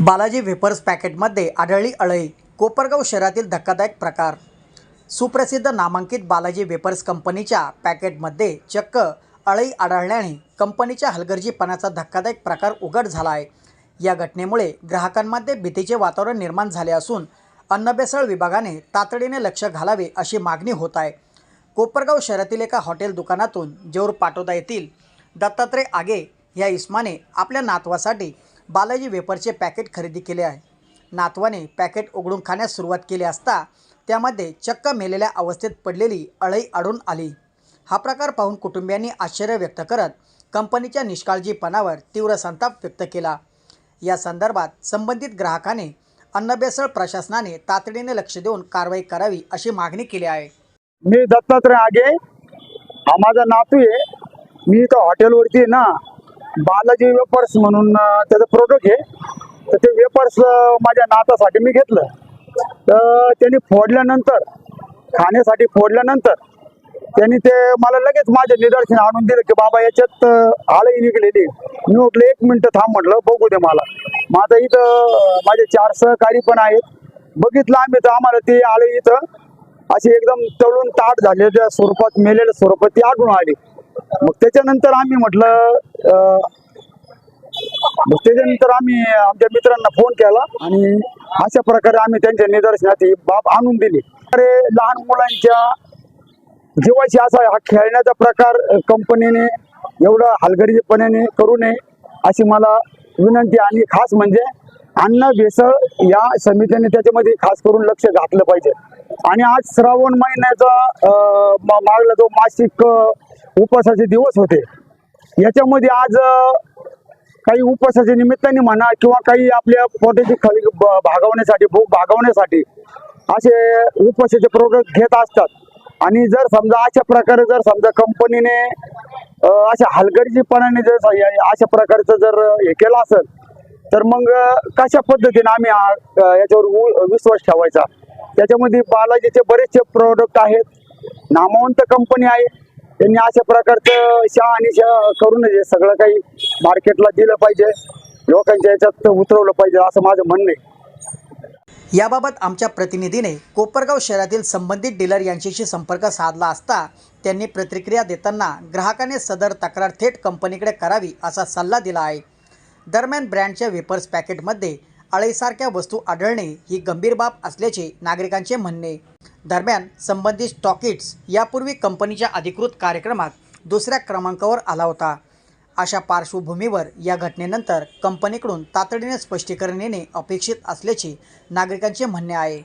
Balaji vapours पॅकेटमध्ये आढळली अळई कोपरगाव शहरातील धक्कादायक प्रकार. सुप्रसिद्ध नामांकित बालाजी वेपर्स कंपनीच्या पॅकेटमध्ये चक्क अळई आढळल्याने कंपनीच्या हलगर्जीपणाचा धक्कादायक प्रकार उघड झाला आहे या घटनेमुळे ग्राहकांमध्ये भीतीचे वातावरण निर्माण झाले असून अन्नबेसळ विभागाने तातडीने लक्ष घालावे अशी मागणी होत आहे. कोपरगाव शहरातील एका हॉटेल दुकानातून जेऊर पाटोदा येथील दत्तात्रय आगे या इस्माने आपल्या नातवासाठी बालाजी वेपरचे पॅकेट खरेदी केले आहे. नातवाने पॅकेट उघडून खाण्यास सुरुवात केली असता त्यामध्ये चक्क मेलेल्या अवस्थेत पडलेली अळई आढळून आली. हा प्रकार पाहून कुटुंबियांनी आश्चर्य व्यक्त करत कंपनीच्या निष्काळजीपणावर तीव्र संताप व्यक्त केला. या संदर्भात संबंधित ग्राहकाने अन्नबेसळ प्रशासनाने तातडीने लक्ष देऊन कारवाई करावी अशी मागणी केली आहे. मी दत्तात्रय आगे. हा माझा नातू आहे. मी इथं हॉटेलवरती ना. बालाजी वेपर्स म्हणून त्याचं प्रोडक्ट आहे तर ते वेपर्स माझ्या नातासाठी मी घेतलं. तर त्यांनी फोडल्यानंतर खाण्यासाठी फोडल्यानंतर त्यांनी ते मला लगेच माझ्या निदर्शन आणून दिलं की बाबा याच्यात आळही निघलेली मी म्हटलं एक मिनटं थांब म्हटलं बघू दे मला. माझं इथं माझे चार सहकारी पण आहेत. बघितलं आम्ही तर आम्हाला ते आळे इथं. अशी एकदम तळून ताट झालेल्या स्वरूपात मेलेल्या स्वरूपात ती आढळून आली. मग त्याच्यानंतर आम्ही म्हटलं त्याच्यानंतर आम्ही आमच्या मित्रांना फोन केला आणि अशा प्रकारे आम्ही त्यांच्या निदर्शनात ही बाब आणून दिली. अरे लहान मुलांच्या जीवाशी असा हा खेळण्याचा प्रकार कंपनीने एवढा हलगर्जीपणाने करू नये अशी मला विनंती आणि खास म्हणजे अन्न भेसळ या समितीने त्याच्यामध्ये खास करून लक्ष घातलं पाहिजे. आणि आज श्रावण महिन्याचा मागला जो मासिक उपासाचे दिवस होते याच्यामध्ये आज काही उपवासाच्या निमित्ताने म्हणा किंवा काही आपल्या पोटाची खाली ब- भागवण्यासाठी भूक भागवण्यासाठी असे उपवासाचे प्रोडक्ट घेत असतात. आणि जर समजा अशा प्रकारे जर समजा कंपनीने अशा हलगर्जीपणाने जर अशा प्रकारचं जर हे केलं असेल तर मग कशा पद्धतीने आम्ही याच्यावर उ- विश्वास ठेवायचा? त्याच्यामध्ये बालाजीचे बरेचसे प्रोडक्ट आहेत. नामवंत कंपनी आहे. त्यांनी अशा प्रकारचं शहा आणि शहा करून हे सगळं काही मार्केटला दिलं पाहिजे. लोकांच्या याच्यात उतरवलं पाहिजे असं माझं म्हणणं आहे. याबाबत आमच्या प्रतिनिधीने कोपरगाव शहरातील संबंधित डीलर यांच्याशी संपर्क साधला असता त्यांनी प्रतिक्रिया देताना ग्राहकाने सदर तक्रार थेट कंपनीकडे करावी असा सल्ला दिला आहे. दरम्यान ब्रँडच्या वेपर्स पॅकेटमध्ये अळईसारख्या वस्तू आढळणे ही गंभीर बाब असल्याचे नागरिकांचे म्हणणे. दरम्यान संबंधित स्टॉकिट्स यापूर्वी कंपनीच्या अधिकृत कार्यक्रमात दुसऱ्या क्रमांकावर आला होता. अशा पार्श्वभूमीवर या घटनेनंतर कंपनीकडून तातडीने स्पष्टीकरण येणे अपेक्षित असल्याचे नागरिकांचे म्हणणे आहे.